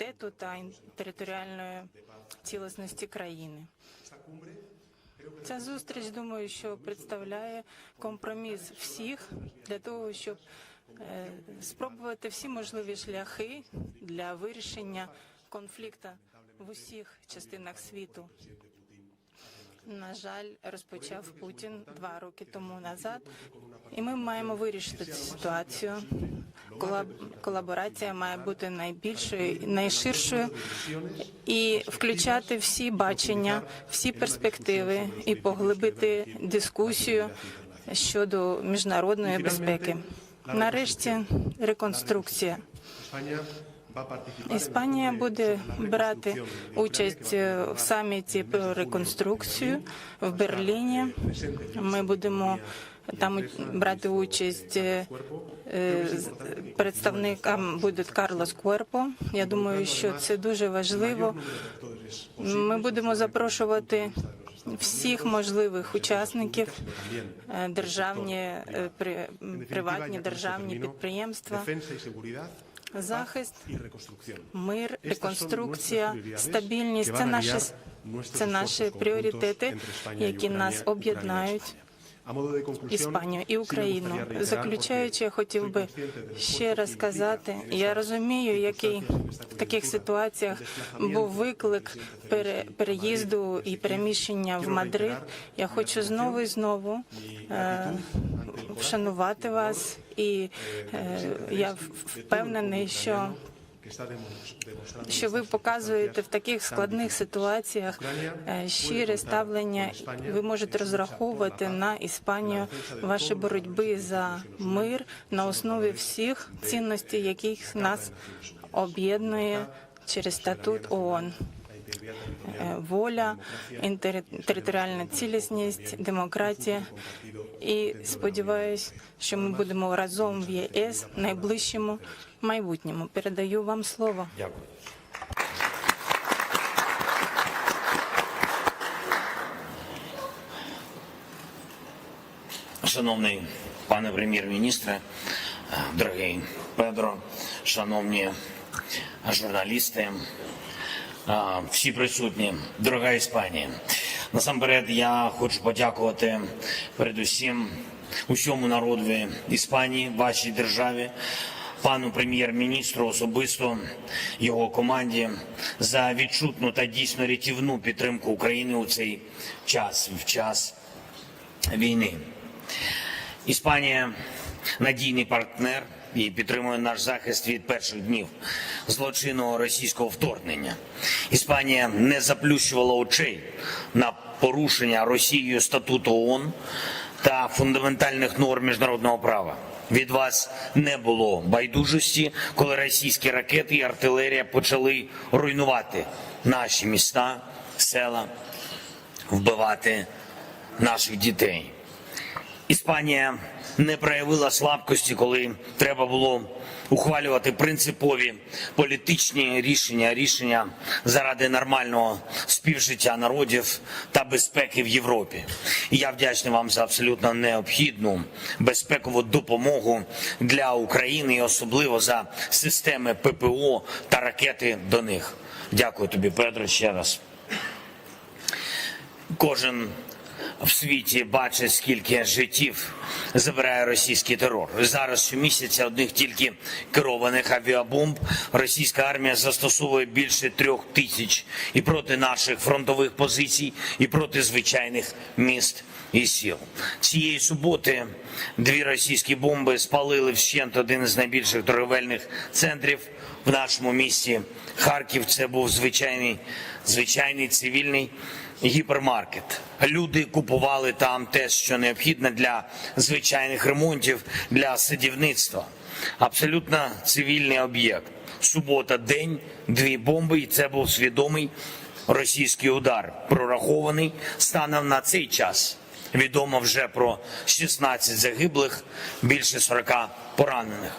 суверенітету та територіальної цілісності країни. Ця зустріч, думаю, що представляє компроміс всіх для того, щоб е, спробувати всі можливі шляхи для вирішення конфлікту в усіх частинах світу. На жаль, розпочав Путін два роки тому назад, і ми маємо вирішити цю ситуацію. Колаб- Колаборація має бути найбільшою, найширшою і включати всі бачення, всі перспективи і поглибити дискусію щодо міжнародної безпеки. Нарешті реконструкція. Іспанія буде брати участь е, в саміті про реконструкцію в Берліні. Ми будемо там брати участь. е, е, Представникам буде Карлос Куерпо. Я думаю, що це дуже важливо. Ми будемо запрошувати всіх можливих учасників, державні, приватні державні підприємства. Захист, мир, реконструкція, стабільність. Це наші це наші пріоритети, які нас об'єднають. Іспанію і Україну. Заключаючи, я хотів би ще раз сказати, я розумію, який в таких ситуаціях був виклик пере- переїзду і переміщення в Мадрид. Я хочу знову і знову вшанувати вас, і я впевнений, що що ви показуєте в таких складних ситуаціях е, щире ставлення. Ви можете розраховувати на Іспанію ваші боротьби за мир на основі всіх цінностей, яких нас об'єднує через статут ООН. Е, Воля, територіальна цілісність, демократія. І сподіваюсь, що ми будемо разом в ЄС в майбутньому. Передаю вам слово. Дякую. Шановний пане прем'єр-міністре, е, дорогий Педро, шановні журналісти, е, всі присутні, дорога Іспанія. Насамперед я хочу подякувати передусім усьому народові Іспанії, вашій державі, пану прем'єр-міністру особисто його команді за відчутну та дійсно рятівну підтримку України у цей час, в час війни. Іспанія надійний партнер і підтримує наш захист від перших днів злочинного російського вторгнення. Іспанія не заплющувала очей на порушення Росією статуту ООН та фундаментальних норм міжнародного права. Від вас не було байдужості, коли російські ракети і артилерія почали руйнувати наші міста, села, вбивати наших дітей. Іспанія не проявила слабкості, коли треба було ухвалювати принципові політичні рішення, рішення заради нормального співжиття народів та безпеки в Європі. І я вдячний вам за абсолютно необхідну безпекову допомогу для України, і особливо за системи ППО та ракети до них. Дякую тобі, Петро, ще раз. Кожен в світі бачить, скільки життів забирає російський терор. Зараз щомісяця одних тільки керованих авіабомб російська армія застосовує більше трьох тисяч і проти наших фронтових позицій, і проти звичайних міст і сіл. Цієї суботи дві російські бомби спалили вщент один із найбільших торговельних центрів в нашому місті Харків. Це був звичайний, звичайний цивільний гіпермаркет. Люди купували там те, що необхідне для звичайних ремонтів, для садівництва. Абсолютно цивільний об'єкт. Субота, день, дві бомби, і це був свідомий російський удар, прорахований станом на цей час. Відомо вже про 16 загиблих, більше 40 поранених.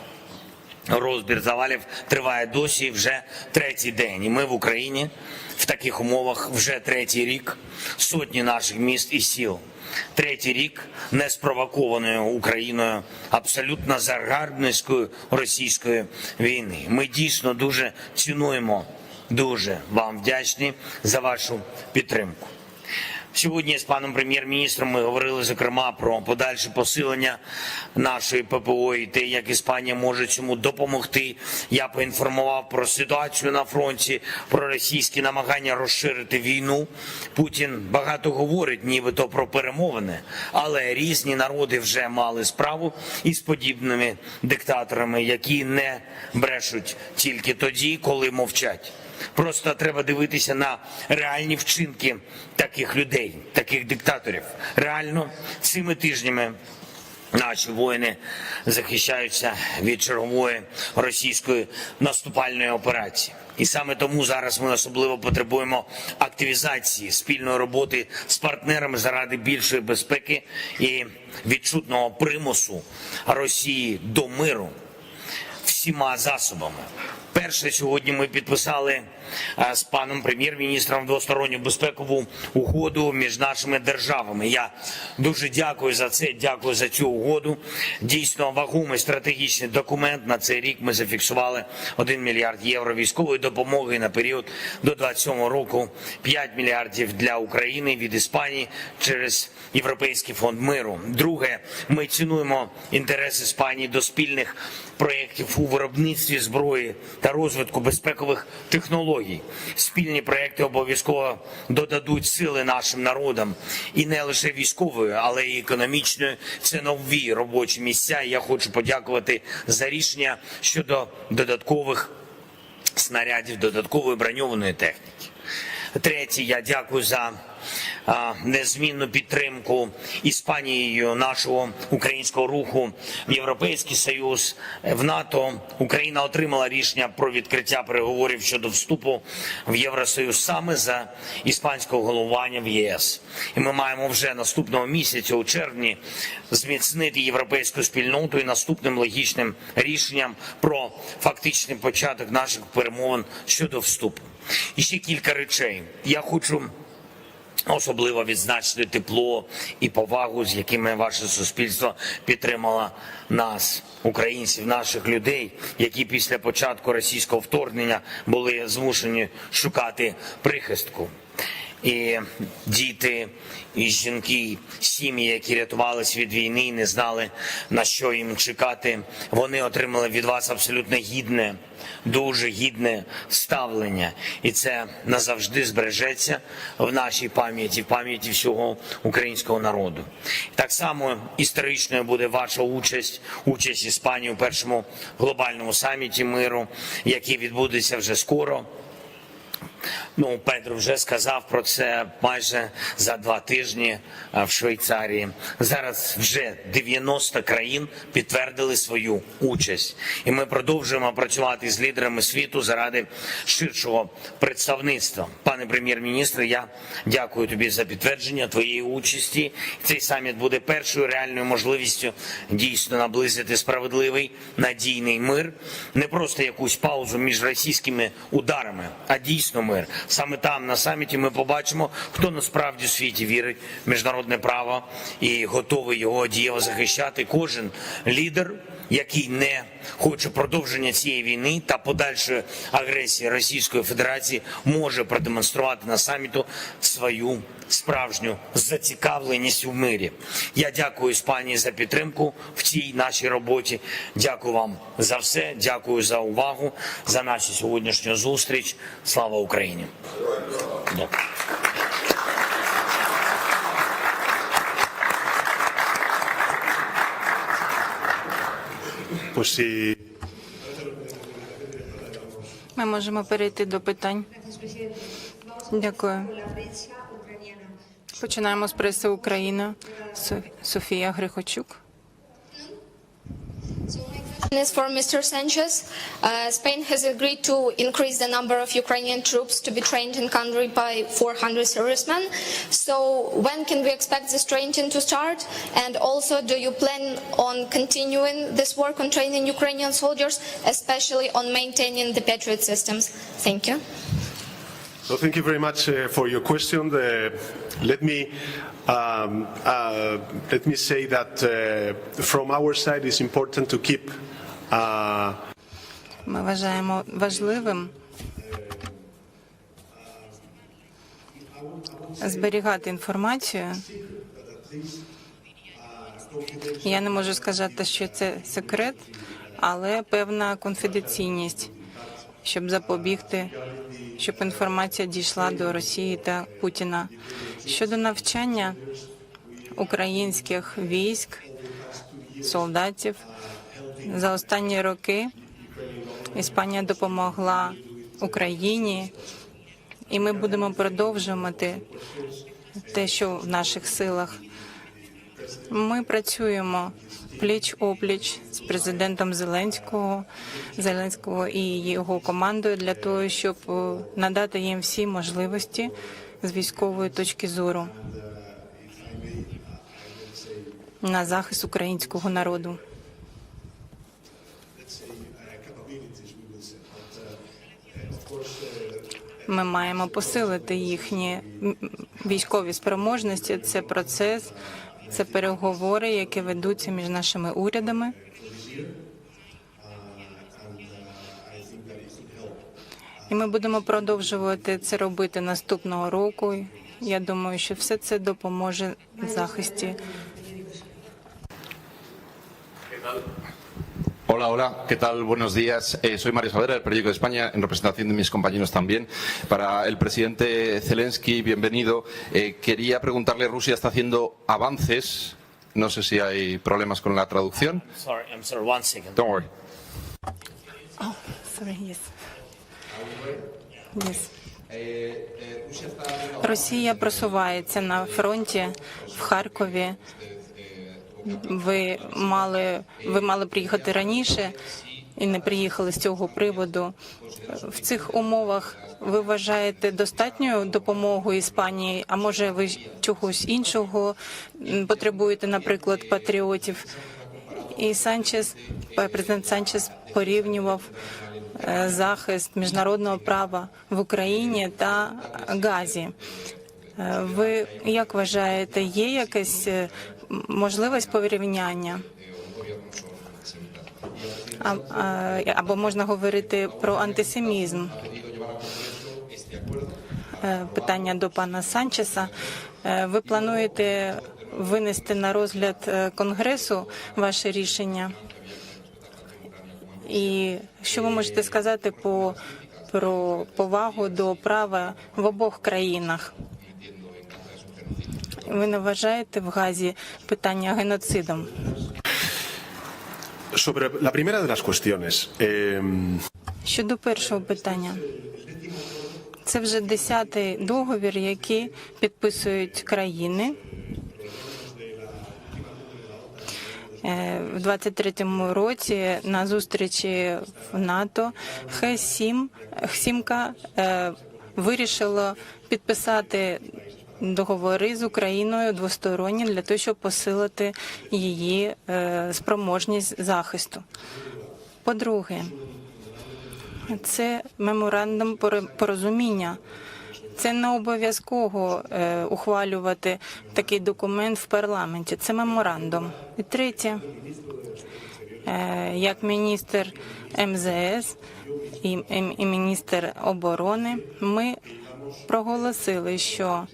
Розбір завалів триває досі вже третій день. І ми в Україні в таких умовах вже третій рік. Сотні наших міст і сіл. Третій рік неспровокованою Україною абсолютно загарбницької російської війни. Ми дійсно дуже цінуємо, дуже вам вдячні за вашу підтримку. Сьогодні з паном прем'єр-міністром ми говорили зокрема про подальше посилення нашої ППО і те, як Іспанія може цьому допомогти. Я поінформував про ситуацію на фронті, про російські намагання розширити війну. Путін багато говорить, нібито про перемовини, але різні народи вже мали справу із подібними диктаторами, які не брешуть тільки тоді, коли мовчать. Просто треба дивитися на реальні вчинки таких людей, таких диктаторів. Реально цими тижнями наші воїни захищаються від чергової російської наступальної операції. І саме тому зараз ми особливо потребуємо активізації спільної роботи з партнерами заради більшої безпеки і відчутного примусу Росії до миру всіма засобами. Перше, сьогодні ми підписали е, з паном прем'єр-міністром двосторонню безпекову угоду між нашими державами. Я дуже дякую за це. Дякую за цю угоду. Дійсно вагомий стратегічний документ. На цей рік ми зафіксували 1 мільярд євро військової допомоги на період до 27 року. 5 мільярдів для України від Іспанії через Європейський фонд миру. Друге, ми цінуємо інтерес Іспанії до спільних проєктів у виробництві зброї та розвитку безпекових технологій. Спільні проекти обов'язково додадуть сили нашим народам і не лише військової, але й економічної. Це нові робочі місця. Я хочу подякувати за рішення щодо додаткових снарядів, додаткової броньованої техніки. Третє, я дякую за незмінну підтримку Іспанією нашого українського руху в Європейський Союз в НАТО. Україна отримала рішення про відкриття переговорів щодо вступу в Євросоюз саме за іспанського головування в ЄС. І ми маємо вже наступного місяця у червні зміцнити європейську спільноту і наступним логічним рішенням про фактичний початок наших перемовин щодо вступу. І ще кілька речей. Я хочу особливо відзначити тепло і повагу, з якими ваше суспільство підтримало нас, українців, наших людей, які після початку російського вторгнення були змушені шукати прихистку. І діти, і жінки, сім'ї, які рятувались від війни не знали на що їм чекати. Вони отримали від вас абсолютно гідне, дуже гідне ставлення, і це назавжди збережеться в нашій пам'яті, в пам'яті всього українського народу. Так само історичною буде ваша участь, участь Іспанії у першому глобальному саміті миру, який відбудеться вже скоро. Ну, Петро вже сказав про це майже за два тижні в Швейцарії. Зараз вже 90 країн підтвердили свою участь, і ми продовжуємо працювати з лідерами світу заради ширшого представництва. Пане прем'єр-міністре, я дякую тобі за підтвердження твоєї участі. Цей саміт буде першою реальною можливістю дійсно наблизити справедливий надійний мир, не просто якусь паузу між російськими ударами, а дійсно мир. Саме там на саміті ми побачимо, хто насправді в світі вірить в міжнародне право і готовий його дієво захищати. Кожен лідер, який не хоче продовження цієї війни та подальшої агресії Російської Федерації, може продемонструвати на саміту свою справжню зацікавленість у мирі. Я дякую Іспанії за підтримку в цій нашій роботі. Дякую вам за все. Дякую за увагу, за нашу сьогоднішню зустріч. Слава Україні! Дякую. Sí. Ми можемо перейти до питань. Дякую. Починаємо з преси України. Софія Грихочук. is for Mr. Sanchez. Uh, Spain has agreed to increase the number of Ukrainian troops to be trained in country by 400 servicemen. So when can we expect this training to start? And also, do you plan on continuing this work on training Ukrainian soldiers, especially on maintaining the Patriot systems? Thank you. So thank you very much uh, for your question. The, let me um, uh, let me say that uh, from our side, it's important to keep Ми вважаємо важливим зберігати інформацію. Я не можу сказати, що це секрет, але певна конфіденційність, щоб запобігти, щоб інформація дійшла до Росії та Путіна. Щодо навчання українських військ, солдатів за останні роки Іспанія допомогла Україні, і ми будемо продовжувати те, що в наших силах. Ми працюємо пліч опліч з президентом Зеленського, Зеленського і його командою для того, щоб е, надати їм всі можливості з військової точки зору на захист українського народу. Ми маємо посилити їхні військові спроможності. Це процес, це переговори, які ведуться між нашими урядами. І ми будемо продовжувати це робити наступного року. Я думаю, що все це допоможе в захисті Hola, hola, ¿qué tal? Buenos días. Eh, soy Mario Savera, del Periódico de España, en representación de mis compañeros también. Para el presidente Zelensky, bienvenido. Eh, quería preguntarle, Rusia está haciendo avances. No sé si hay problemas con la traducción. Sorry, I'm sorry, one second. Don't worry. Oh, sorry, yes. Yes. Росія просувається на фронті в Харкові. Ви мали, ви мали приїхати раніше і не приїхали з цього приводу. В цих умовах ви вважаєте достатньою допомогу Іспанії? А може ви чогось іншого потребуєте, наприклад, патріотів? І Санчес, президент Санчес порівнював е, захист міжнародного права в Україні та Газі. Е, Ви як вважаєте, є якась е, можливість порівняння? Або можна говорити про антисемізм? Е, Питання до пана Санчеса. Е, Ви плануєте винести на розгляд е, Конгресу ваше рішення? І що ви можете сказати по, про повагу до права в обох країнах? Ви не вважаєте в Газі питання геноцидом? sobre la primera de las cuestiones. eh, Щодо першого питання, це вже десятий договір, який підписують країни. Е, В 23-му році на зустрічі в НАТО Х-7 Х-7 е, підписати договори з Україною двосторонні для того, щоб посилити її е, спроможність захисту. По-друге, це меморандум порозуміння. Це не обов'язково е, ухвалювати такий документ в парламенті. Це меморандум. І третє, е, як міністр МЗС і, міністр оборони, ми проголосили, що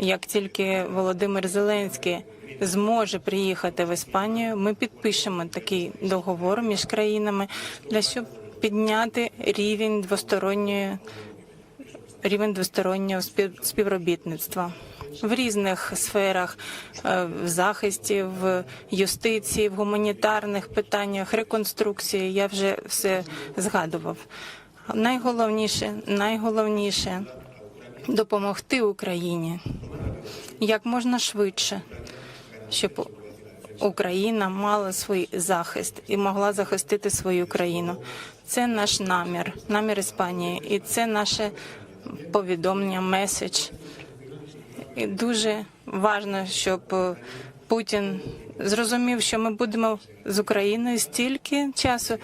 як тільки Володимир Зеленський зможе приїхати в Іспанію, ми підпишемо такий договор між країнами для щоб підняти рівень двосторонньої рівень двостороннього спів- співробітництва в різних сферах е, в захисті, в юстиції, в гуманітарних питаннях, реконструкції. Я вже все згадував. Найголовніше, найголовніше допомогти Україні як можна швидше, щоб Україна мала свій захист і могла захистити свою країну. Це наш намір, намір Іспанії, і це наше повідомлення, меседж. І дуже важливо, щоб Путін зрозумів, що ми будемо з Україною стільки часу,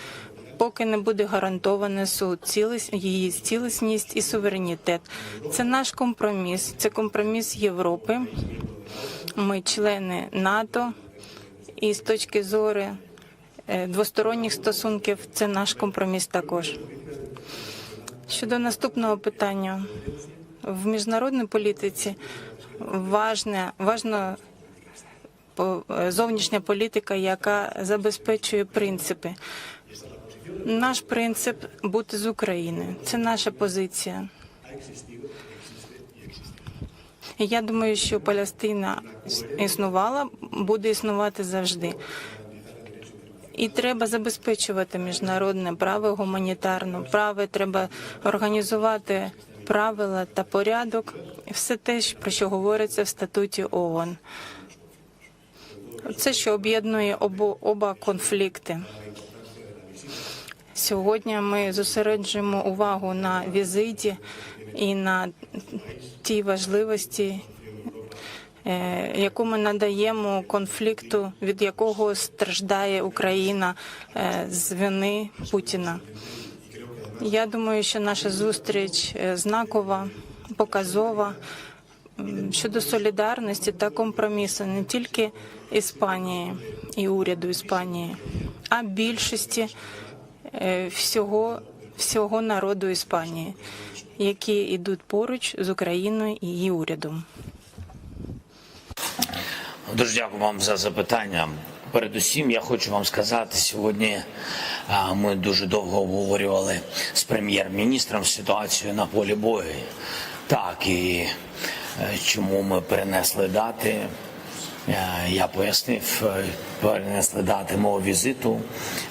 поки не буде гарантована її цілісність і суверенітет. Це наш компроміс, це компроміс Європи. Ми члени НАТО, і з точки зору е, двосторонніх стосунків це наш компроміс також. Щодо наступного питання, в міжнародній політиці важне, важно е, зовнішня політика, яка забезпечує принципи. Наш принцип бути з України. Це наша позиція. Я думаю, що Палестина існувала, буде існувати завжди. І треба забезпечувати міжнародне право, гуманітарне право. Треба організувати правила та порядок. Все те, про що говориться в статуті ООН. Це що об'єднує оба конфлікти. Сьогодні ми зосереджуємо увагу на візиті і на тій важливості, е, яку ми надаємо конфлікту, від якого страждає Україна е, з вини Путіна. Я думаю, що наша зустріч е, знакова, показова щодо солідарності та компромісу не тільки Іспанії і уряду Іспанії, а більшості всього, всього народу Іспанії, які йдуть поруч з Україною і її урядом. Дуже дякую вам за запитання. Передусім, я хочу вам сказати, сьогодні ми дуже довго обговорювали з прем'єр-міністром ситуацію на полі бою. Так, і е, чому ми перенесли дати. Е, Я пояснив, е, перенесли дати мого візиту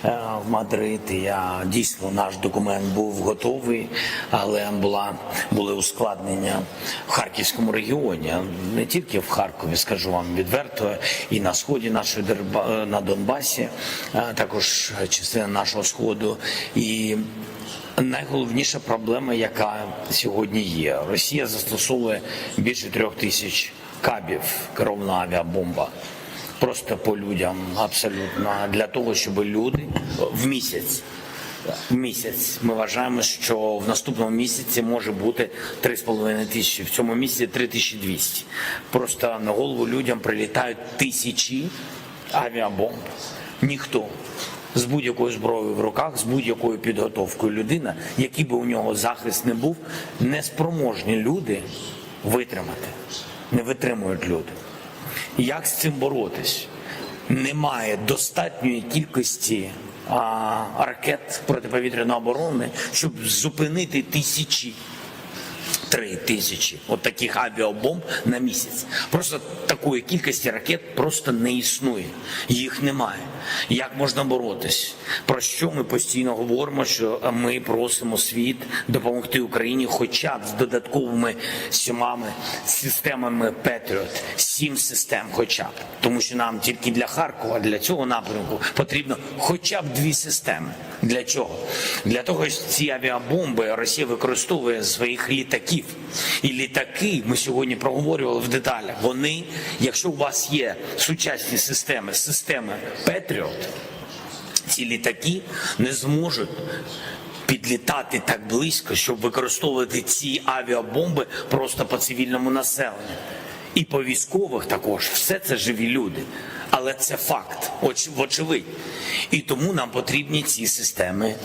е, в Мадрид. Я дійсно наш документ був готовий, але була були ускладнення в харківському регіоні, не тільки в Харкові, скажу вам відверто, і на сході нашої на Донбасі, також частина нашого сходу. І найголовніша проблема, яка сьогодні є, Росія застосовує більше трьох тисяч кабів керована авіабомба. Просто по людям абсолютно для того, щоб люди в місяць. В місяць ми вважаємо, що в наступному місяці може бути 3,5 тисячі. В цьому місяці 3200. Просто на голову людям прилітають тисячі авіабомб. Ніхто з будь-якою зброєю в руках, з будь-якою підготовкою людина, який би у нього захист не був, неспроможні люди витримати. Не витримують люди. Як з цим боротись? Немає достатньої кількості а, ракет протиповітряної оборони, щоб зупинити тисячі. Три тисячі от таких авіабомб на місяць. Просто такої кількості ракет просто не існує. Їх немає. Як можна боротись? Про що ми постійно говоримо? Що ми просимо світ допомогти Україні, хоча б з додатковими сьомами системами Петріот, сім систем, хоча б тому, що нам тільки для Харкова, для цього напрямку потрібно хоча б дві системи. Для чого? Для того, що ці авіабомби Росія використовує своїх літаків. І літаки ми сьогодні проговорювали в деталях. Вони, якщо у вас є сучасні системи, системи Петріот, ці літаки не зможуть підлітати так близько, щоб використовувати ці авіабомби просто по цивільному населенню. І по військових також все це живі люди. Але це факт, оч- вочевидь. І тому нам потрібні ці системи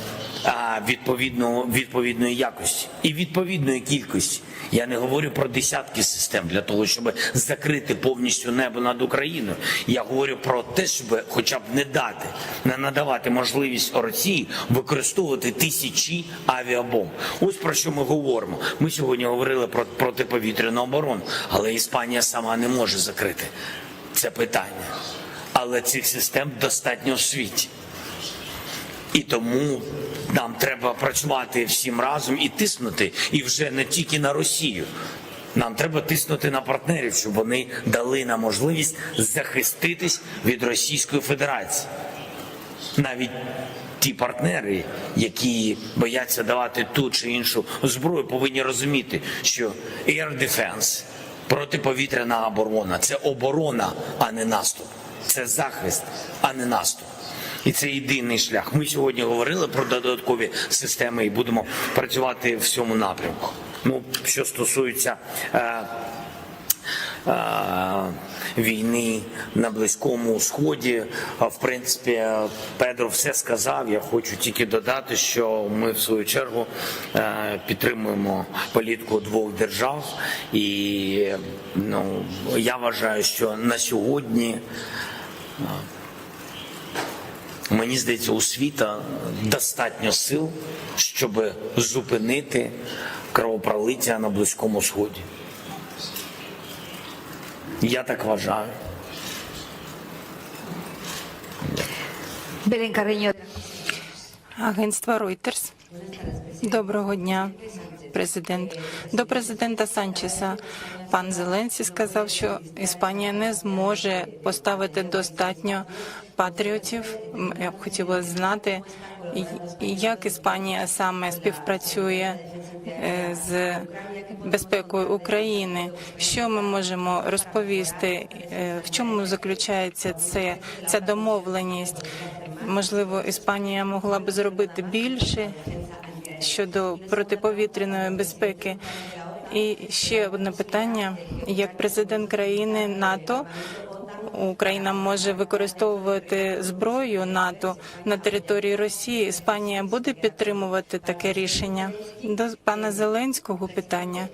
а, відповідно, відповідної якості і відповідної кількості. Я не говорю про десятки систем для того, щоб закрити повністю небо над Україною. Я говорю про те, щоб хоча б не дати, не надавати можливість Росії використовувати тисячі авіабомб. Ось про що ми говоримо. Ми сьогодні говорили про протиповітряну оборону, але Іспанія сама не може закрити це питання. Але цих систем достатньо в світі. І тому нам треба працювати всім разом і тиснути, і вже не тільки на Росію. Нам треба тиснути на партнерів, щоб вони дали нам можливість захиститись від Російської Федерації. Навіть ті партнери, які бояться давати ту чи іншу зброю, повинні розуміти, що air defense, протиповітряна оборона це оборона, а не наступ. Це захист, а не наступ. І це єдиний шлях. Ми сьогодні говорили про додаткові системи і будемо працювати в цьому напрямку. Ну, що стосується е, е, війни на Близькому Сході. В принципі, Педро все сказав. Я хочу тільки додати, що ми в свою чергу е, підтримуємо політику двох держав, і ну я вважаю, що на сьогодні. Мені здається, у світа достатньо сил, щоб зупинити кровопролиття на Близькому Сході. Я так вважаю. Агентство Reuters. Доброго дня, президент. До президента Санчеса пан Зеленсі сказав, що Іспанія не зможе поставити достатньо патріотів. Я б хотіла знати, як Іспанія саме співпрацює е, з безпекою України. Що ми можемо розповісти? е, В чому заключається це ця домовленість? Можливо, Іспанія могла б зробити більше щодо протиповітряної безпеки. І ще одне питання: як президент країни НАТО. Україна може використовувати зброю НАТО на території Росії. Іспанія буде підтримувати таке рішення. До пана Зеленського питання,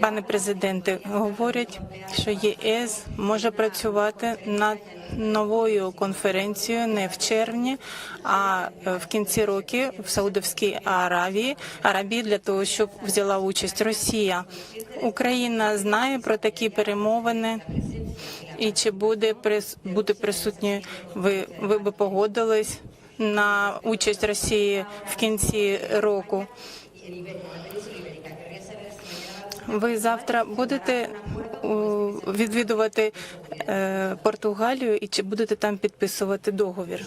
пане президенте, говорять, що ЄС може працювати над новою конференцією не в червні, а е, в кінці року в Саудовській Аравії Арабії для того, щоб взяла участь Росія. Україна знає про такі перемовини. І чи буде прис бути присутні? Ви ви би погодились на участь Росії в кінці року? Ви завтра будете відвідувати е, Португалію і чи будете там підписувати договір?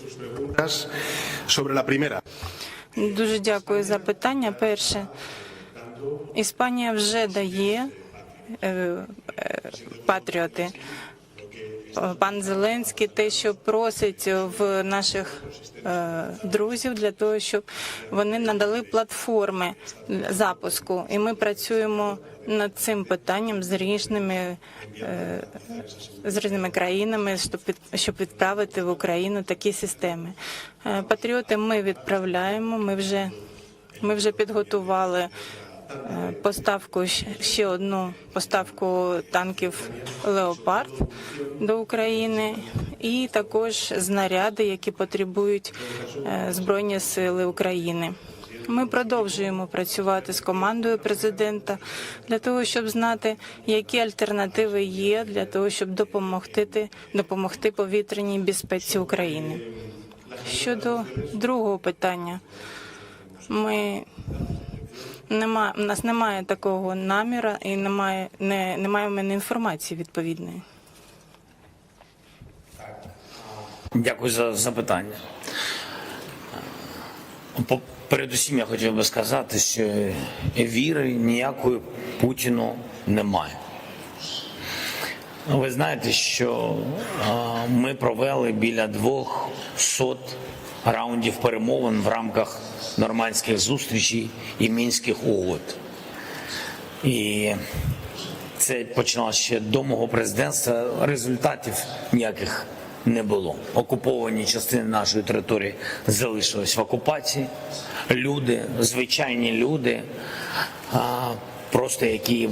Дуже дякую за питання. Перше, Іспанія вже дає е, е, патріоти. Пан Зеленський те, що просить в наших е, друзів для того, щоб вони надали платформи запуску, і ми працюємо над цим питанням з різними е, з різними країнами, щоб від, щоб відправити в Україну такі системи. Е, Патріоти ми відправляємо. Ми вже ми вже підготували поставку ще одну поставку танків Леопард до України, і також знаряди, які потребують е, збройні сили України. Ми продовжуємо працювати з командою президента для того, щоб знати, які альтернативи є для того, щоб допомогти допомогти повітряній безпеці України. Щодо другого питання, ми нема, у нас немає такого наміра і немає, не, немає в мене інформації відповідної. Дякую за запитання. Передусім я хотів би сказати, що віри ніякої Путіну немає. Ви знаєте, що ми провели біля 200 раундів перемовин в рамках нормандських зустрічей і мінських угод. І це починалося ще до мого президентства. Результатів ніяких не було. Окуповані частини нашої території залишились в окупації. Люди, звичайні люди, просто які